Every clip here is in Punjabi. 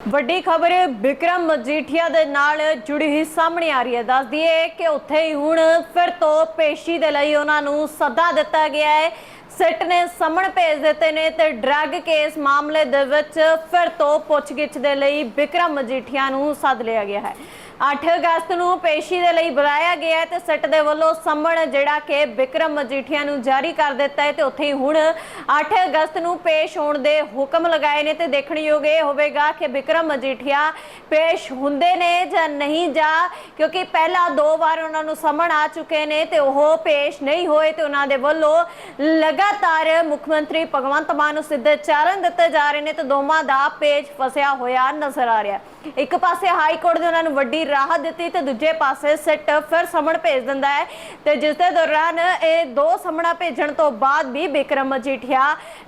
ਵੱਡੀ ਖਬਰ ਵਿਕਰਮ ਮਜੀਠੀਆ ਦੇ ਨਾਲ ਜੁੜੀ ਹੋਈ ਸਾਹਮਣੇ ਆ ਰਹੀ ਹੈ। ਦੱਸ ਦਈਏ ਕਿ ਉੱਥੇ ਹੀ ਹੁਣ ਫਿਰ ਤੋਂ ਪੇਸ਼ੀ ਦੇ ਲਈ ਉਹਨਾਂ ਨੂੰ ਸੱਦਾ ਦਿੱਤਾ ਗਿਆ ਹੈ। ਸਿੱਟ ਨੇ ਸਮਣ ਭੇਜ ਦਿੱਤੇ ਨੇ ਤੇ ਡਰੱਗ ਕੇਸ ਮਾਮਲੇ ਦੇ ਵਿੱਚ ਫਿਰ ਤੋਂ ਪੁੱਛਗਿੱਛ ਦੇ ਲਈ ਵਿਕਰਮ ਮਜੀਠੀਆ ਨੂੰ ਸੱਦ ਲਿਆ ਗਿਆ ਹੈ। 8 ਅਗਸਤ ਨੂੰ ਪੇਸ਼ੀ ਦੇ ਲਈ ਬੁਲਾਇਆ ਗਿਆ ਤੇ ਸੱਟ ਦੇ ਵੱਲੋਂ ਸੰਮਣ ਜਿਹੜਾ ਕਿ ਵਿਕਰਮ ਮਜੀਠੀਆ ਨੂੰ ਜਾਰੀ ਕਰ ਦਿੱਤਾ ਹੈ ਤੇ ਉੱਥੇ ਹੀ ਹੁਣ 8 ਅਗਸਤ ਨੂੰ ਪੇਸ਼ ਹੋਣ ਦੇ ਹੁਕਮ ਲਗਾਏ ਨੇ ਤੇ ਦੇਖਣਯੋਗ ਇਹ ਹੋਵੇਗਾ ਕਿ ਵਿਕਰਮ ਮਜੀਠੀਆ ਪੇਸ਼ ਹੁੰਦੇ ਨੇ ਜਾਂ ਨਹੀਂ ਜਾਂ, ਕਿਉਂਕਿ ਪਹਿਲਾਂ ਦੋ ਵਾਰ ਉਹਨਾਂ ਨੂੰ ਸਮਣ ਆ ਚੁੱਕੇ ਨੇ ਤੇ ਉਹ ਪੇਸ਼ ਨਹੀਂ ਹੋਏ ਤੇ ਉਹਨਾਂ ਦੇ ਵੱਲੋਂ ਲਗਾਤਾਰ ਮੁੱਖ ਮੰਤਰੀ ਭਗਵੰਤ ਮਾਨ ਨੂੰ ਸਿੱਧੇ ਚਾਰਨ ਦਿੱਤੇ ਜਾ ਰਹੇ ਨੇ ਤੇ ਦੋਵਾਂ ਦਾ ਪੇਜ ਫਸਿਆ ਹੋਇਆ ਨਜ਼ਰ ਆ ਰਿਹਾ ਇੱਕ ਪਾਸੇ ਹਾਈ ਕੋਰਟ ਦੇ ਉਹਨਾਂ ਨੂੰ ਵੱਡੀ ਰਾਹਤ ਦਿੱਤੀ ਤੇ ਦੂਜੇ ਪਾਸੇ ਸਿੱਟ ਫਿਰ ਸਮਣ ਭੇਜ ਦਿੰਦਾ ਹੈ ਤੇ ਜਿਸ ਦੇ ਦੌਰਾਨ ਇਹ ਦੋ ਸਮਣਾ ਭੇਜਣ ਤੋਂ ਬਾਅਦ ਵੀ ਵਿਕਰਮ ਮਜੀਠੀਆ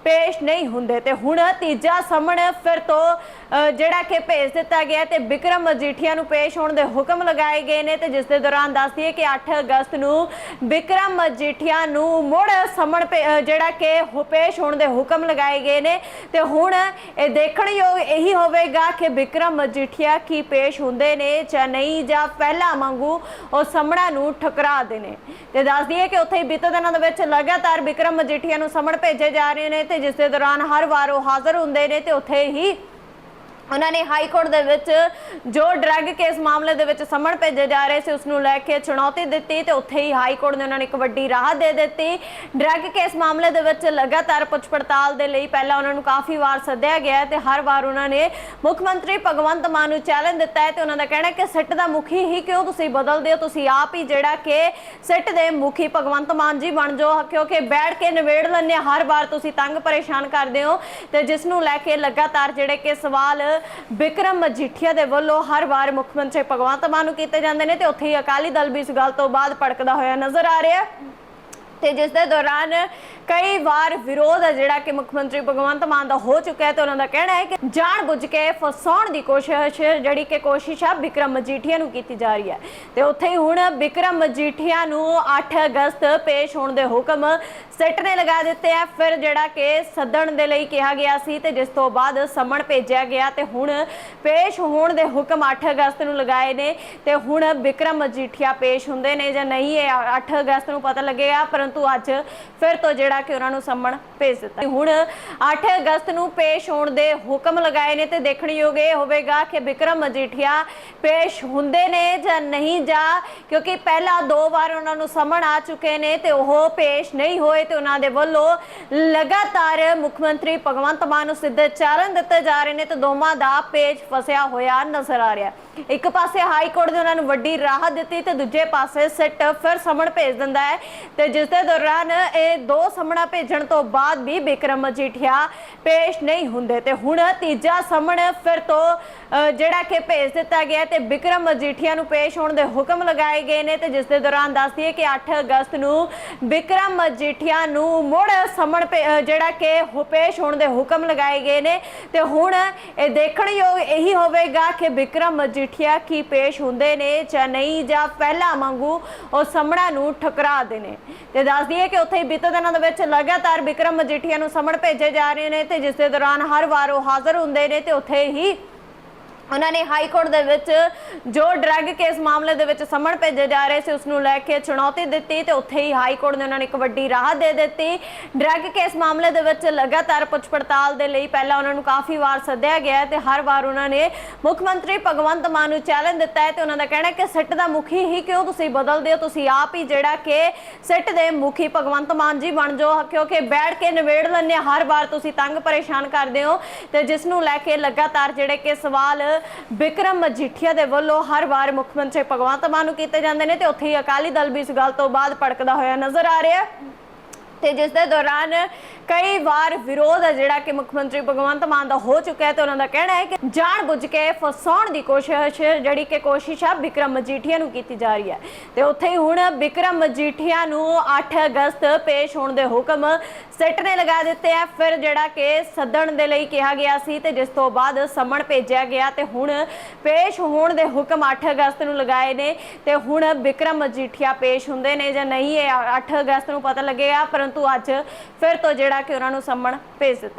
ਪੇਸ਼ ਨਹੀਂ ਹੁੰਦੇ ਤੇ ਹੁਣ ਤੀਜਾ ਸਮਣ ਫਿਰ ਤੋਂ ਜਿਹੜਾ ਕਿ ਭੇਜ ਦਿੱਤਾ ਗਿਆ ਤੇ ਵਿਕਰਮ ਮਜੀਠੀਆ ਨੂੰ ਪੇਸ਼ ਹੋਣ ਦੇ ਹੁਕਮ ਲਗਾਏ ਗਏ ਨੇ ਤੇ ਜਿਸ ਦੇ ਦੌਰਾਨ ਦੱਸਦੀ ਹੈ ਕਿ 8 ਅਗਸਤ ਨੂੰ ਬਿਕਰਮ ਮਜੀਠੀਆ ਨੂੰ ਮੁੜ ਸਮਣ ਜਿਹੜਾ ਕਿ ਪੇਸ਼ ਹੋਣ ਦੇ ਹੁਕਮ ਲਗਾਏ ਗਏ ਨੇ ਤੇ ਹੁਣ ਇਹ ਦੇਖਣਯੋਗ ਇਹੀ ਹੋਵੇਗਾ ਕਿ ਬਿਕਰਮ ਮਜੀਠੀਆ ਕੀ ਪੇਸ਼ ਹੁੰਦੇ ਨੇ ਜਾਂ ਨਹੀਂ ਜਾਂ ਪਹਿਲਾਂ ਵਾਂਗੂ ਉਹ ਸਮਣਾ ਨੂੰ ਠਕਰਾਦੇ ਨੇ ਤੇ ਦੱਸ ਦਈਏ ਕਿ ਉੱਥੇ ਹੀ ਬੀਤੇ ਦਿਨਾਂ ਦੇ ਵਿੱਚ ਲਗਾਤਾਰ ਵਿਕਰਮ ਮਜੀਠੀਆ ਨੂੰ ਸਮਣ ਭੇਜੇ ਜਾ ਰਹੇ ਨੇ ਤੇ ਜਿਸ ਦੇ ਦੌਰਾਨ ਹਰ ਵਾਰ ਉਹ ਹਾਜ਼ਰ ਹੁੰਦੇ ਨੇ ਤੇ ਉੱਥੇ ਹੀ ਉਹਨਾਂ ਨੇ ਹਾਈ ਕੋਰਟ ਦੇ ਵਿੱਚ ਜੋ ਡਰੱਗ ਕੇਸ ਮਾਮਲੇ ਦੇ ਵਿੱਚ ਸਮਣ ਭੇਜੇ ਜਾ ਰਹੇ ਸੀ ਉਸ ਨੂੰ ਲੈ ਕੇ ਚੁਣੌਤੀ ਦਿੱਤੀ ਤੇ ਉੱਥੇ ਹੀ ਹਾਈ ਕੋਰਟ ਨੇ ਉਹਨਾਂ ਨੇ ਇੱਕ ਵੱਡੀ ਰਾਹਤ ਦੇ ਦਿੱਤੀ। ਡਰੱਗ ਕੇਸ ਮਾਮਲੇ ਦੇ ਵਿੱਚ ਲਗਾਤਾਰ ਪੁੱਛ ਪੜਤਾਲ ਦੇ ਲਈ ਪਹਿਲਾਂ ਉਹਨਾਂ ਨੂੰ ਕਾਫੀ ਵਾਰ ਸੱਦਿਆ ਗਿਆ ਹੈ ਤੇ ਹਰ ਵਾਰ ਉਹਨਾਂ ਨੇ ਮੁੱਖ ਮੰਤਰੀ ਭਗਵੰਤ ਮਾਨ ਨੂੰ ਚੈਲੰਜ ਦਿੱਤਾ ਹੈ ਤੇ ਉਹਨਾਂ ਦਾ ਕਹਿਣਾ ਕਿ ਸਿੱਟ ਦਾ ਮੁਖੀ ਹੀ ਕਿਉਂ ਤੁਸੀਂ ਬਦਲਦੇ ਹੋ? ਤੁਸੀਂ ਆਪ ਹੀ ਜਿਹੜਾ ਕਿ ਸਿੱਟ ਦੇ ਮੁਖੀ ਭਗਵੰਤ ਮਾਨ ਜੀ ਬਣ ਜਾਓ ਕਿਉਂਕਿ ਬੈਠ ਕੇ ਨਿਬੇੜ ਲੈਂਦੇ ਹਾਂ, ਹਰ ਵਾਰ ਤੁਸੀਂ ਤੰਗ ਪਰੇਸ਼ਾਨ ਕਰਦੇ ਹੋ ਤੇ ਜਿਸ ਨੂੰ ਲੈ ਕੇ ਲਗਾਤਾਰ ਜਿਹੜੇ ਕਿ ਸਵਾਲ ਬਿਕਰਮ ਮਜੀਠੀਆ ਦੇ ਵੱਲੋਂ ਹਰ ਵਾਰ ਮੁੱਖ ਮੰਤਰੀ ਭਗਵੰਤ ਮਾਨ ਨੂੰ ਕੀਤੇ ਜਾਂਦੇ ਨੇ ਤੇ ਉੱਥੇ ਹੀ ਅਕਾਲੀ ਦਲ ਵੀ ਇਸ ਗੱਲ ਤੋਂ ਬਾਅਦ ਭੜਕਦਾ ਹੋਇਆ ਨਜ਼ਰ ਆ ਰਿਹਾ ਹੈ। ਤੇ ਜਿਸ ਦੇ ਦੌਰਾਨ ਕਈ ਵਾਰ ਵਿਰੋਧ ਹੈ ਜਿਹੜਾ ਕਿ ਮੁੱਖ ਮੰਤਰੀ ਭਗਵੰਤ ਮਾਨ ਦਾ ਹੋ ਚੁੱਕਾ ਹੈ ਤੇ ਉਹਨਾਂ ਦਾ ਕਹਿਣਾ ਹੈ ਕਿ ਜਾਣ ਬੁੱਝ ਕੇ ਫਸਾਉਣ ਦੀ ਕੋਸ਼ਿਸ਼ ਜਿਹੜੀ ਕਿ ਕੋਸ਼ਿਸ਼ ਆ ਵਿਕਰਮ ਮਜੀਠੀਆ ਨੂੰ ਕੀਤੀ ਜਾ ਰਹੀ ਹੈ। ਤੇ ਉੱਥੇ ਹੀ ਹੁਣ ਵਿਕਰਮ ਮਜੀਠੀਆ ਨੂੰ 8 ਅਗਸਤ ਪੇਸ਼ ਹੋਣ ਦੇ ਹੁਕਮ ਸਿੱਟ ਨੇ ਲਗਾ ਦਿੱਤੇ ਆ। ਫਿਰ ਜਿਹੜਾ ਕਿ ਸੱਦਣ ਦੇ ਲਈ ਕਿਹਾ ਗਿਆ ਸੀ ਤੇ ਜਿਸ ਤੋਂ ਬਾਅਦ ਸਮਣ ਭੇਜਿਆ ਗਿਆ ਤੇ ਹੁਣ ਪੇਸ਼ ਹੋਣ ਦੇ ਹੁਕਮ 8 ਅਗਸਤ ਨੂੰ ਲਗਾਏ ਨੇ ਤੇ ਹੁਣ ਵਿਕਰਮ ਮਜੀਠੀਆ ਪੇਸ਼ ਹੁੰਦੇ ਨੇ ਜਾਂ ਨਹੀਂ, ਇਹ 8 ਅਗਸਤ ਨੂੰ ਪਤਾ ਲੱਗੇਗਾ ਪਰੰਤੂ ਅੱਜ ਫਿਰ ਤੋਂ ਜਿਹੜਾ ਕਿ ਉਹਨਾਂ ਨੂੰ ਸੰਮਣ ਭੇਜ ਦਿੱਤਾ। ਹੁਣ 8 ਅਗਸਤ ਨੂੰ ਪੇਸ਼ ਹੋਣ ਦੇ ਹੁਕਮ ਲਗਾਏ ਨੇ ਤੇ ਦੇਖਣਯੋਗ ਇਹ ਹੋਵੇਗਾ ਕਿ ਵਿਕਰਮ ਮਜੀਠੀਆ ਪੇਸ਼ ਹੁੰਦੇ ਨੇ ਜਾਂ ਨਹੀਂ ਜਾਂ, ਕਿਉਂਕਿ ਪਹਿਲਾਂ ਦੋ ਵਾਰ ਉਹਨਾਂ ਨੂੰ ਸੰਮਣ ਆ ਚੁੱਕੇ ਨੇ ਤੇ ਉਹ ਪੇਸ਼ ਨਹੀਂ ਹੋਏ ਤੇ ਉਹਨਾਂ ਦੇ ਵੱਲੋਂ ਲਗਾਤਾਰ ਮੁੱਖ ਮੰਤਰੀ ਭਗਵੰਤ ਮਾਨ ਨੂੰ ਸਿੱਧੇ ਚਾਰਨ ਦਿੱਤੇ ਜਾ ਰਹੇ ਨੇ ਤੇ ਦੋਵਾਂ ਦਾ ਪੇਜ ਫਸਿਆ ਹੋਇਆ ਨਜ਼ਰ ਆ ਰਿਹਾ। ਇੱਕ ਪਾਸੇ ਹਾਈ ਕੋਰਟ ਨੇ ਉਹਨਾਂ ਨੂੰ ਵੱਡੀ ਰਾਹਤ ਦਿੱਤੀ ਤੇ ਦੂਜੇ ਪਾਸੇ ਸਿੱਟ ਫਿਰ ਸਮਣ ਭੇਜ ਦਿੰਦਾ ਹੈ ਤੇ ਜਿਸ ਦੇ ਦੌਰਾਨ ਇਹ ਦੋ ਸਮਣਾ ਭੇਜਣ ਤੋਂ ਬਾਅਦ ਵੀ ਬਿਕਰਮ ਮਜੀਠੀਆ ਪੇਸ਼ ਨਹੀਂ ਹੁੰਦੇ ਤੇ ਹੁਣ ਤੀਜਾ ਸਮਣ ਫਿਰ ਤੋਂ ਜਿਹੜਾ ਕਿ ਭੇਜ ਦਿੱਤਾ ਗਿਆ ਤੇ ਵਿਕਰਮ ਮਜੀਠੀਆ ਨੂੰ ਪੇਸ਼ ਹੋਣ ਦੇ ਹੁਕਮ ਲਗਾਏ ਗਏ ਨੇ ਤੇ ਜਿਸ ਦੇ ਦੌਰਾਨ ਦੱਸਦੀ ਹੈ ਕਿ 8 ਅਗਸਤ ਨੂੰ ਵਿਕਰਮ ਮਜੀਠੀਆ ਨੂੰ ਮੁੜ ਸਮਣ ਜਿਹੜਾ ਕਿ ਪੇਸ਼ ਹੋਣ ਦੇ ਹੁਕਮ ਲਗਾਏ ਗਏ ਨੇ ਤੇ ਹੁਣ ਇਹ ਦੇਖਣਯੋਗ ਇਹੀ ਹੋਵੇਗਾ ਕਿ ਬਿਕਰਮ ਮਜੀਠੀਆ ਕੀ ਪੇਸ਼ ਹੁੰਦੇ ਨੇ ਜਾਂ ਨਹੀਂ ਜਾਂ ਪਹਿਲਾਂ ਵਾਂਗੂ ਉਹ ਸਮਣਾ ਨੂੰ ਠਕਰਾ ਦੇ ਨੇ ਤੇ ਦੱਸ ਦਈਏ ਕਿ ਉੱਥੇ ਹੀ ਬੀਤੇ ਦਿਨਾਂ ਦੇ ਵਿੱਚ ਲਗਾਤਾਰ ਵਿਕਰਮ ਮਜੀਠੀਆ ਨੂੰ ਸਮਣ ਭੇਜੇ ਜਾ ਰਹੇ ਨੇ ਤੇ ਜਿਸ ਦੇ ਦੌਰਾਨ ਹਰ ਵਾਰ ਉਹ ਹਾਜ਼ਰ ਹੁੰਦੇ ਨੇ ਤੇ ਉੱਥੇ ਹੀ ਉਹਨਾਂ ਨੇ ਹਾਈ ਕੋਰਟ ਦੇ ਵਿੱਚ ਜੋ ਡਰੱਗ ਕੇਸ ਮਾਮਲੇ ਦੇ ਵਿੱਚ ਸਮਣ ਭੇਜੇ ਜਾ ਰਹੇ ਸੀ ਉਸ ਨੂੰ ਲੈ ਕੇ ਚੁਣੌਤੀ ਦਿੱਤੀ ਤੇ ਉੱਥੇ ਹੀ ਹਾਈ ਕੋਰਟ ਨੇ ਉਹਨਾਂ ਨੇ ਇੱਕ ਵੱਡੀ ਰਾਹਤ ਦੇ ਦਿੱਤੀ। ਡਰੱਗ ਕੇਸ ਮਾਮਲੇ ਦੇ ਵਿੱਚ ਲਗਾਤਾਰ ਪੁੱਛ ਪੜਤਾਲ ਦੇ ਲਈ ਪਹਿਲਾਂ ਉਹਨਾਂ ਨੂੰ ਕਾਫੀ ਵਾਰ ਸੱਦਿਆ ਗਿਆ ਹੈ ਤੇ ਹਰ ਵਾਰ ਉਹਨਾਂ ਨੇ ਮੁੱਖ ਮੰਤਰੀ ਭਗਵੰਤ ਮਾਨ ਨੂੰ ਚੈਲੰਜ ਦਿੱਤਾ ਹੈ ਤੇ ਉਹਨਾਂ ਦਾ ਕਹਿਣਾ ਕਿ ਸਿੱਟ ਦਾ ਮੁਖੀ ਹੀ ਕਿਉਂ ਤੁਸੀਂ ਬਦਲਦੇ ਹੋ? ਤੁਸੀਂ ਆਪ ਹੀ ਜਿਹੜਾ ਕਿ ਸਿੱਟ ਦੇ ਮੁਖੀ ਭਗਵੰਤ ਮਾਨ ਜੀ ਬਣ ਜਾਓ ਕਿਉਂਕਿ ਬੈਠ ਕੇ ਨਿਬੇੜ ਲੈਂਦੇ ਹਾਂ, ਹਰ ਵਾਰ ਤੁਸੀਂ ਤੰਗ ਪਰੇਸ਼ਾਨ ਕਰਦੇ ਹੋ ਤੇ ਜਿਸ ਨੂੰ ਲੈ ਕੇ ਲਗਾਤਾਰ ਜਿਹੜੇ ਕਿ ਸਵਾਲ ਬਿਕਰਮ ਮਜੀਠੀਆ ਦੇ ਵੱਲੋਂ ਹਰ ਵਾਰ ਮੁੱਖ ਮੰਤਰੀ ਭਗਵੰਤ ਮਾਨ ਨੂੰ ਕੀਤੇ ਜਾਂਦੇ ਨੇ ਤੇ ਉੱਥੇ ਹੀ ਅਕਾਲੀ ਦਲ ਵੀ ਇਸ ਗੱਲ ਤੋਂ ਬਾਅਦ ਭੜਕਦਾ ਹੋਇਆ ਨਜ਼ਰ ਆ ਰਿਹਾ ਹੈ। ਤੇ ਜਿਸ ਦੇ ਦੌਰਾਨ ਕਈ ਵਾਰ ਵਿਰੋਧ ਹੈ ਜਿਹੜਾ ਕਿ ਮੁੱਖ ਮੰਤਰੀ ਭਗਵੰਤ ਮਾਨ ਦਾ ਹੋ ਚੁੱਕਾ ਹੈ ਤੇ ਉਹਨਾਂ ਦਾ ਕਹਿਣਾ ਹੈ ਕਿ ਜਾਣ ਬੁੱਝ ਕੇ ਫਸਾਉਣ ਦੀ ਕੋਸ਼ਿਸ਼ ਜਿਹੜੀ ਕਿ ਕੋਸ਼ਿਸ਼ ਆ ਵਿਕਰਮ ਮਜੀਠੀਆ ਨੂੰ ਕੀਤੀ ਜਾ ਰਹੀ ਹੈ। ਤੇ ਉੱਥੇ ਹੀ ਹੁਣ ਵਿਕਰਮ ਮਜੀਠੀਆ ਨੂੰ 8 ਅਗਸਤ ਪੇਸ਼ ਹੋਣ ਦੇ ਹੁਕਮ ਸਿੱਟ ਨੇ ਲਗਾ ਦਿੱਤੇ ਆ। ਫਿਰ ਜਿਹੜਾ ਕਿ ਸੱਦਣ ਦੇ ਲਈ ਕਿਹਾ ਗਿਆ ਸੀ ਤੇ ਜਿਸ ਤੋਂ ਬਾਅਦ ਸਮਣ ਭੇਜਿਆ ਗਿਆ ਤੇ ਹੁਣ ਪੇਸ਼ ਹੋਣ ਦੇ ਹੁਕਮ 8 ਅਗਸਤ ਨੂੰ ਲਗਾਏ ਨੇ ਤੇ ਹੁਣ ਵਿਕਰਮ ਮਜੀਠੀਆ ਪੇਸ਼ ਹੁੰਦੇ ਨੇ ਜਾਂ ਨਹੀਂ, ਇਹ 8 ਅਗਸਤ ਨੂੰ ਪਤਾ ਲੱਗੇਗਾ ਪਰੰਤੂ ਅੱਜ ਫਿਰ ਤੋਂ ਜਿਹੜਾ ਕਿ ਉਹਨਾਂ ਨੂੰ ਸੰਮਣ ਭੇਜ ਦਿੱਤਾ